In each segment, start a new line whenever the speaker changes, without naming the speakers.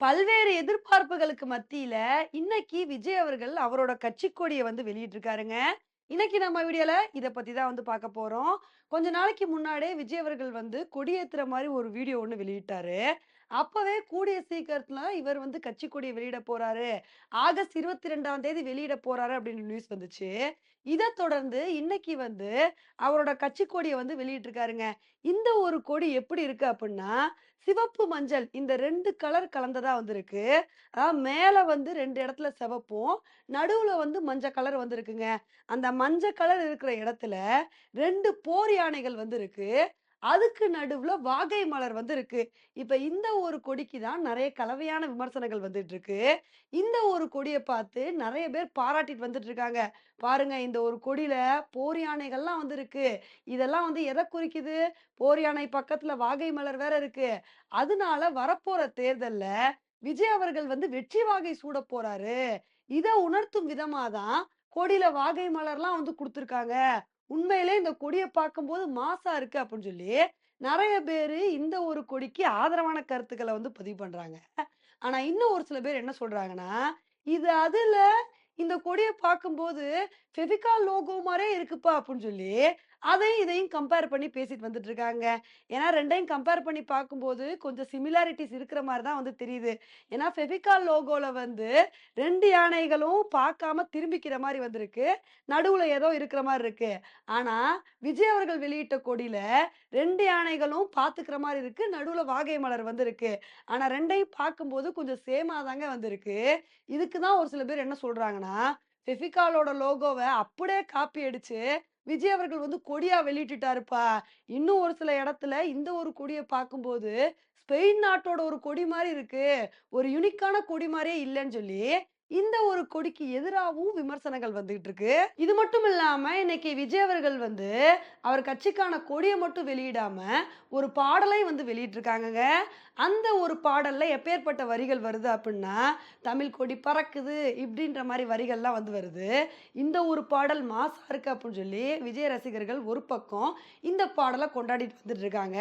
பல்வேறு எதிர்பார்ப்புகளுக்கு மத்தியில, இன்னைக்கு விஜய் அவர்கள் அவரோட கட்சி கொடியை வந்து வெளியிட்டிருக்காருங்க. இன்னைக்கு நம்ம வீடியோல இதை பத்தி தான் வந்து பார்க்க போறோம். கொஞ்ச நாளைக்கு முன்னாடியே விஜய் அவர்கள் வந்து கொடியேற்றுற மாதிரி ஒரு வீடியோ ஒன்று வெளியிட்டாரு. அப்பவே கூடிய சீக்கிரத்துல இவர் வந்து கட்சி கொடியை வெளியிட போறாரு. ஆகஸ்ட் 22ஆம் தேதி வெளியிட போறாரு அப்படின்னு நியூஸ் வந்துச்சு. இதை தொடர்ந்து இன்னைக்கு வந்து அவரோட கட்சி கொடியை வந்து வெளியிட்டிருக்காருங்க. இந்த ஒரு கொடி எப்படி இருக்கு அப்படின்னா சிவப்பு, மஞ்சள் இந்த ரெண்டு கலர் கலந்ததா வந்திருக்கு. அதாவது மேல வந்து ரெண்டு இடத்துல சிவப்பும், நடுவுல வந்து மஞ்சள் கலர் வந்திருக்குங்க. அந்த மஞ்சள் கலர் இருக்கிற இடத்துல ரெண்டு போர் யானைகள் வந்து இருக்கு. அதுக்கு நடுவுல வாகை மலர் வந்து இருக்கு. இப்ப இந்த ஒரு கொடிக்கு தான் நிறைய கலவையான விமர்சனங்கள் வந்துட்டு இருக்கு. இந்த ஒரு கொடியை பார்த்து நிறைய பேர் பாராட்டிட்டு வந்துட்டு இருக்காங்க. பாருங்க இந்த ஒரு கொடியில போர் யானைகள்லாம் வந்து இருக்கு. இதெல்லாம் வந்து எதை குறிக்குது? போர் யானை பக்கத்துல வாகை மலர் வேற இருக்கு. அதனால வரப்போற தேர்தல்ல விஜய் அவர்கள் வந்து வெற்றி வாகை சூட போறாரு. இதை உணர்த்தும் விதமாதான் கொடியில வாகை மலர்லாம் வந்து கொடுத்துருக்காங்க உண்மையிலே இந்த கொடியை பார்க்கும்போது மாசா இருக்கு அப்படின்னு சொல்லி, நிறைய பேர் இந்த ஒரு கொடிக்கு ஆதரவான கருத்துக்களை வந்து பதிவு பண்றாங்க. ஆனா இன்னும் ஒரு சில பேர் என்ன சொல்றாங்கன்னா, இது அதுல இந்த கொடியை பார்க்கும்போது ஃபெவிகால் லோகோ மாதிரியே இருக்குப்பா அப்படின்னு சொல்லி, அதையும் இதையும் கம்பேர் பண்ணி பேசிட்டு வந்துட்டு இருக்காங்க. ஏன்னா ரெண்டையும் கம்பேர் பண்ணி பார்க்கும்போது கொஞ்சம் சிமிலாரிட்டிஸ் இருக்கிற மாதிரி தான் வந்து தெரியுது. ஏன்னா ஃபெபிகால் லோகோல வந்து ரெண்டு யானைகளும் பார்க்காம திரும்பிக்கிற மாதிரி வந்திருக்கு. நடுவுல ஏதோ இருக்கிற மாதிரி இருக்கு. ஆனா விஜய் அவர்கள் வெளியிட்ட கொடியில ரெண்டு யானைகளும் பார்த்துக்கிற மாதிரி இருக்கு. நடுவுல வாகை மலர் வந்திருக்கு. ஆனா ரெண்டையும் பார்க்கும்போது கொஞ்சம் சேமா தாங்க வந்திருக்கு. இதுக்கு தான் ஒரு சில பேர் என்ன சொல்றாங்கன்னா, ஃபெஃபிகாலோட லோகோவை அப்படியே காப்பி அடிச்சு விஜய் அவர்கள் வந்து கொடியா வெளியிட்டுட்டாருப்பா. இன்னும் ஒரு சில இடத்துல இந்த ஒரு கொடியை பார்க்கும்போது, ஸ்பெயின் நாட்டோட ஒரு கொடி மாதிரி இருக்கு. ஒரு யுனிக்கான கொடி மாதிரியே இல்லைன்னு சொல்லி, இந்த ஒரு கொடிக்கு எதிராகவும் விமர்சனங்கள் வந்துகிட்டு இருக்கு. இது மட்டும் இல்லாம இன்னைக்கு விஜய் அவர்கள் வந்து அவர் கட்சிக்கான கொடியை மட்டும் வெளியிடாம, ஒரு பாடலை வந்து வெளியிட்டிருக்காங்கங்க. அந்த ஒரு பாடல்ல எப்பேர்ப்பட்ட வரிகள் வருது அப்படின்னா "தமிழ் கொடி பறக்குது" இப்படின்ற மாதிரி வரிகள்லாம் வந்து வருது. இந்த ஒரு பாடல் மாசா இருக்கு அப்படின்னு சொல்லி விஜய் ரசிகர்கள் ஒரு பக்கம் இந்த பாடலை கொண்டாடிட்டு வந்துட்டு இருக்காங்க.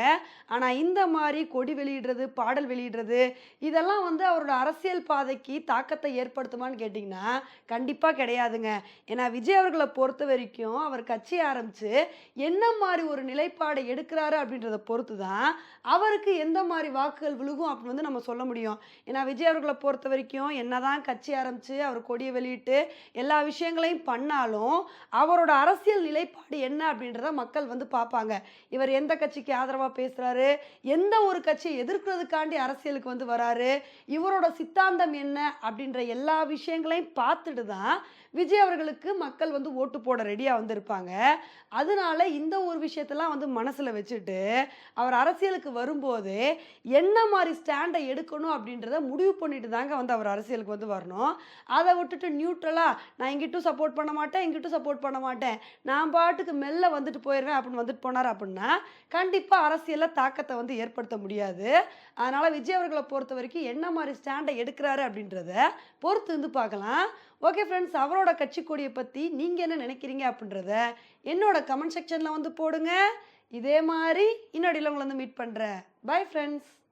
ஆனா இந்த மாதிரி கொடி வெளியிடுறது, பாடல் வெளியிடுறது இதெல்லாம் வந்து அவரோட அரசியல் பாதைக்கு தாக்கத்தை ஏற்படுத்தும் ஏற்படுத்துமான்னு கேட்டிங்கன்னா கண்டிப்பாக கிடையாதுங்க. ஏன்னா விஜய் அவர்களை பொறுத்த வரைக்கும் அவர் கட்சி ஆரம்பித்து என்ன மாதிரி ஒரு நிலைப்பாடை எடுக்கிறாரு அப்படின்றத பொறுத்து தான், அவருக்கு எந்த மாதிரி வாக்குகள் விழுகும் அப்படின்னு வந்து நம்ம சொல்ல முடியும். ஏன்னா விஜய் அவர்களை பொறுத்த வரைக்கும் என்ன என்னதான் கட்சி ஆரம்பித்து அவர் கொடியை வெளியிட்டு எல்லா விஷயங்களையும் பண்ணாலும், அவரோட அரசியல் நிலைப்பாடு என்ன அப்படின்றத மக்கள் வந்து பார்ப்பாங்க. இவர் எந்த கட்சிக்கு ஆதரவாக பேசுகிறாரு எந்த ஒரு கட்சியை எதிர்க்கிறதுக்காண்டி அரசியலுக்கு வந்து வராரு? இவரோட சித்தாந்தம் என்ன? அப்படின்ற எல்லா விஷயங்களையும் பார்த்துட்டு தான் விஜய் அவர்களுக்கு மக்கள் வந்து ஓட்டு போட ரெடியாக வந்திருப்பாங்க அதனால இந்த ஒரு விஷயத்தலாம் வந்து மனசில் வச்சுட்டு, அவர் அரசியலுக்கு வரும்போது என்ன மாதிரி ஸ்டாண்டை எடுக்கணும் அப்படின்றத முடிவு பண்ணிட்டு தாங்க வந்து அவர் அரசியலுக்கு வந்து வரணும். அதை விட்டுட்டு நியூட்ரலாக நான் இங்கிட்டும் சப்போர்ட் பண்ண மாட்டேன், இங்கிட்டும் சப்போர்ட் பண்ண மாட்டேன். நான் பாட்டுக்கு மெல்ல வந்துட்டு போயிடுவேன் அப்படின்னு வந்துட்டு போனார் அப்படின்னா, கண்டிப்பாக அரசியலில் தாக்கத்தை வந்து ஏற்படுத்த முடியாது. அதனால் விஜய் அவர்களை பொறுத்த வரைக்கும் என்ன மாதிரி ஸ்டாண்டை எடுக்கிறாரு அப்படின்றத பொறுத்து வந்து பார்க்கலாம். ஓகே ஃப்ரெண்ட்ஸ் அவரோட கட்சி கொடியை பத்தி நீங்க என்ன நினைக்கிறீங்க அப்படின்றத என்னோட கமெண்ட் செக்ஷன்ல வந்து போடுங்க. இதே மாதிரி இன்னொடியில் உங்களை வந்து மீட் பண்றேன். Bye friends.